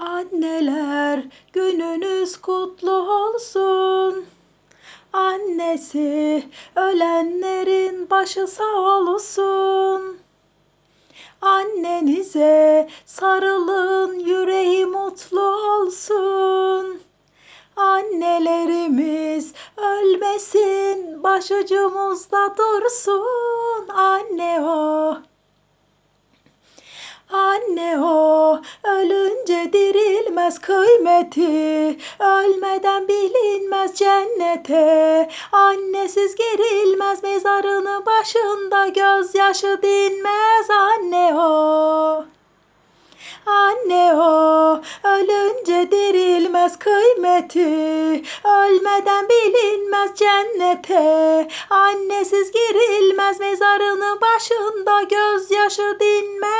Anneler gününüz kutlu olsun. Annesi ölenlerin başı sağ olsun. Annenize sarılın yüreği mutlu olsun. Annelerimiz ölmesin başucumuzda dursun. Anne o. Anne o dirilmez kıymeti Ölmeden bilinmez cennete. Annesiz girilmez mezarını başında Gözyaşı dinmez anne o. Anne o ölünce dirilmez kıymeti Ölmeden bilinmez cennete. Annesiz girilmez mezarını başında Gözyaşı dinmez